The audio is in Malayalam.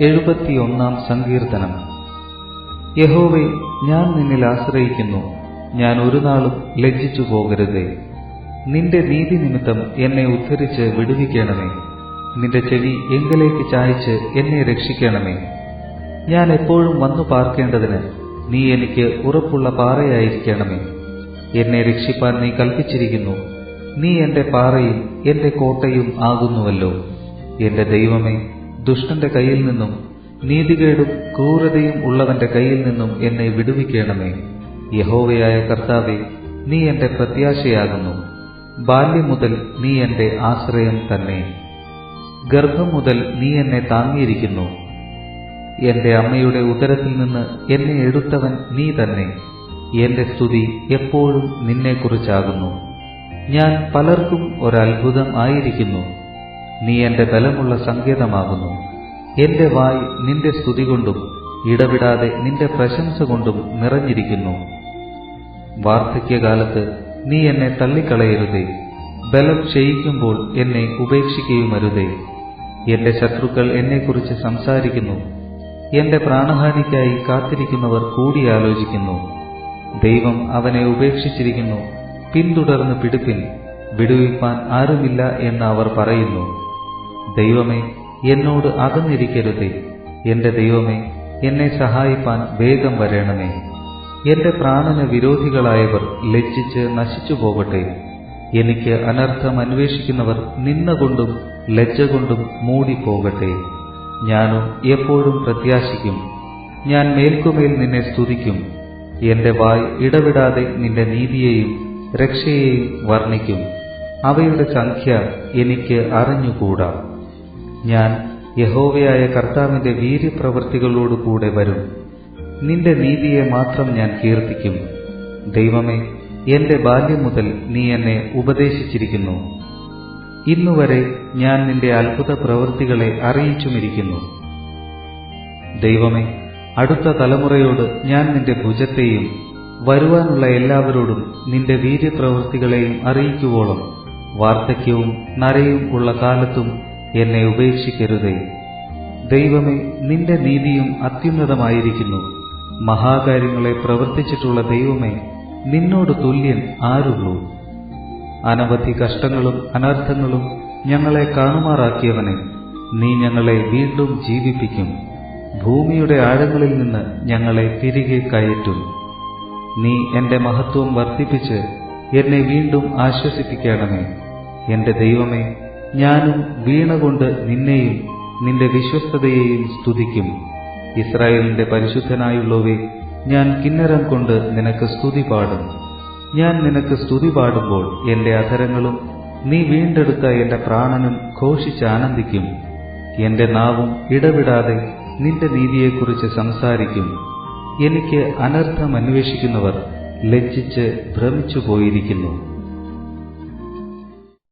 എഴുപത്തിയൊന്നാം സങ്കീർത്തനം. യഹോവെ ഞാൻ നിന്നിൽ ആശ്രയിക്കുന്നു. ഞാൻ ഒരു നാളും ലജ്ജിച്ചു പോകരുതേ. നിന്റെ നീതി നിമിത്തം എന്നെ ഉദ്ധരിച്ച് വിടുവിക്കണമേ. നിന്റെ ചെവി എങ്കിലേക്ക് ചായച്ച് എന്നെ രക്ഷിക്കണമേ. ഞാൻ എപ്പോഴും വന്നു പാർക്കേണ്ടതിന് നീ എനിക്ക് ഉറപ്പുള്ള പാറയായിരിക്കണമേ. എന്നെ രക്ഷിപ്പാൻ നീ കൽപ്പിച്ചിരിക്കുന്നു. നീ എന്റെ പാറയും എന്റെ കോട്ടയും ആകുന്നുവല്ലോ. എന്റെ ദൈവമേ ദുഷ്ടന്റെ കയ്യിൽ നിന്നും നീതികേടും ക്രൂരതയും ഉള്ളവന്റെ കയ്യിൽ നിന്നും എന്നെ വിടുവിക്കണമേ. യഹോവയായ കർത്താവെ നീ എന്റെ പ്രത്യാശയാകുന്നു. ബാല്യം മുതൽ നീ എന്റെ ആശ്രയം തന്നെ. ഗർഭം മുതൽ നീ എന്നെ താങ്ങിയിരിക്കുന്നു. എന്റെ അമ്മയുടെ ഉദരത്തിൽ നിന്ന് എന്നെ എടുത്തവൻ നീ തന്നെ. എന്റെ സ്തുതി എപ്പോഴും നിന്നെക്കുറിച്ചാകുന്നു. ഞാൻ പലർക്കും ഒരത്ഭുതം ആയിരിക്കുന്നു. നീ എന്റെ ബലമുള്ള സങ്കേതമാകുന്നു. എന്റെ വായ് നിന്റെ സ്തുതി കൊണ്ടും ഇടവിടാതെ നിന്റെ പ്രശംസ കൊണ്ടും നിറഞ്ഞിരിക്കുന്നു. വാർദ്ധക്യകാലത്ത് നീ എന്നെ തള്ളിക്കളയരുതേ. ബലം ക്ഷയിക്കുമ്പോൾ എന്നെ ഉപേക്ഷിക്കുകയുമരുതേ എന്റെ ശത്രുക്കൾ എന്നെക്കുറിച്ച് സംസാരിക്കുന്നു. എന്റെ പ്രാണഹാനിക്കായി കാത്തിരിക്കുന്നവർ കൂടിയാലോചിക്കുന്നു. ദൈവം അവനെ ഉപേക്ഷിച്ചിരിക്കുന്നു. പിന്തുടർന്ന് പിടിപ്പിൻ. വിടുവിപ്പാൻ ആരുമില്ല എന്ന് അവർ പറയുന്നു. ദൈവമേ എന്നോട് അകന്നിരിക്കരുതേ. എന്റെ ദൈവമേ എന്നെ സഹായിപ്പാൻ വേഗം വരണമേ. എന്റെ പ്രാണന് വിരോധികളായവർ ലജ്ജിച്ച് നശിച്ചു പോകട്ടെ. എനിക്ക് അനർത്ഥം അന്വേഷിക്കുന്നവർ നിന്ന കൊണ്ടും ലജ്ജ കൊണ്ടും മൂടിപ്പോകട്ടെ. ഞാനും എപ്പോഴും പ്രത്യാശിക്കും. ഞാൻ മേൽക്കുമേൽ നിന്നെ സ്തുതിക്കും. എന്റെ വായ് ഇടവിടാതെ നിന്റെ നീതിയെയും രക്ഷയെയും വർണിക്കും. അവയുടെ സംഖ്യ എനിക്ക് അറിഞ്ഞുകൂടാ. ഞാൻ യഹോവയായ കർത്താവിന്റെ വീര്യപ്രവൃത്തികളോടുകൂടെ വരും. നിന്റെ നീതിയെ മാത്രം ഞാൻ കീർത്തിക്കും. ദൈവമേ എന്റെ ബാല്യം മുതൽ നീ എന്നെ ഉപദേശിച്ചിരിക്കുന്നു. ഇന്നുവരെ ഞാൻ നിന്റെ അത്ഭുത പ്രവൃത്തികളെ അറിയിച്ചുമിരിക്കുന്നു. ദൈവമേ അടുത്ത തലമുറയോട് ഞാൻ നിന്റെ ഭുജത്തെയും വരുവാനുള്ള എല്ലാവരോടും നിന്റെ വീര്യപ്രവൃത്തികളെയും അറിയിക്കുവോളം. വാർദ്ധക്യവും നരയും ഉള്ള കാലത്തും എന്നെ ഉപേക്ഷിക്കരുതേ. ദൈവമേ നിന്റെ നീതിയും അത്യുന്നതമായിരിക്കുന്നു. മഹാകാര്യങ്ങളെ പ്രവർത്തിച്ചിട്ടുള്ള ദൈവമേ നിന്നോട് തുല്യൻ ആരുള്ളൂ. അനവധി കഷ്ടങ്ങളും അനർത്ഥങ്ങളും ഞങ്ങളെ കാണുമാറാക്കിയവനെ നീ ഞങ്ങളെ വീണ്ടും ജീവിപ്പിക്കും. ഭൂമിയുടെ ആഴങ്ങളിൽ നിന്ന് ഞങ്ങളെ തിരികെ കയറ്റും. നീ എന്റെ മഹത്വം വർദ്ധിപ്പിച്ച് എന്നെ വീണ്ടും ആശ്വസിപ്പിക്കണമേ. എന്റെ ദൈവമേ ഞാനും വീണ കൊണ്ട് നിന്നെയും നിന്റെ വിശ്വസ്തതയെയും സ്തുതിക്കും. ഇസ്രായേലിന്റെ പരിശുദ്ധനായുള്ളവേ ഞാൻ കിന്നരം കൊണ്ട് നിനക്ക് സ്തുതി പാടും. ഞാൻ നിനക്ക് സ്തുതി പാടുമ്പോൾ എന്റെ അധരങ്ങളും നീ വീണ്ടെടുത്ത എന്റെ പ്രാണനും ഘോഷിച്ചാനന്ദിക്കും എന്റെ നാവും ഇടവിടാതെ നിന്റെ നീതിയെക്കുറിച്ച് സംസാരിക്കും. എനിക്ക് അനർത്ഥം അന്വേഷിക്കുന്നവർ ലജ്ജിച്ച് ഭ്രമിച്ചു പോയിരിക്കുന്നു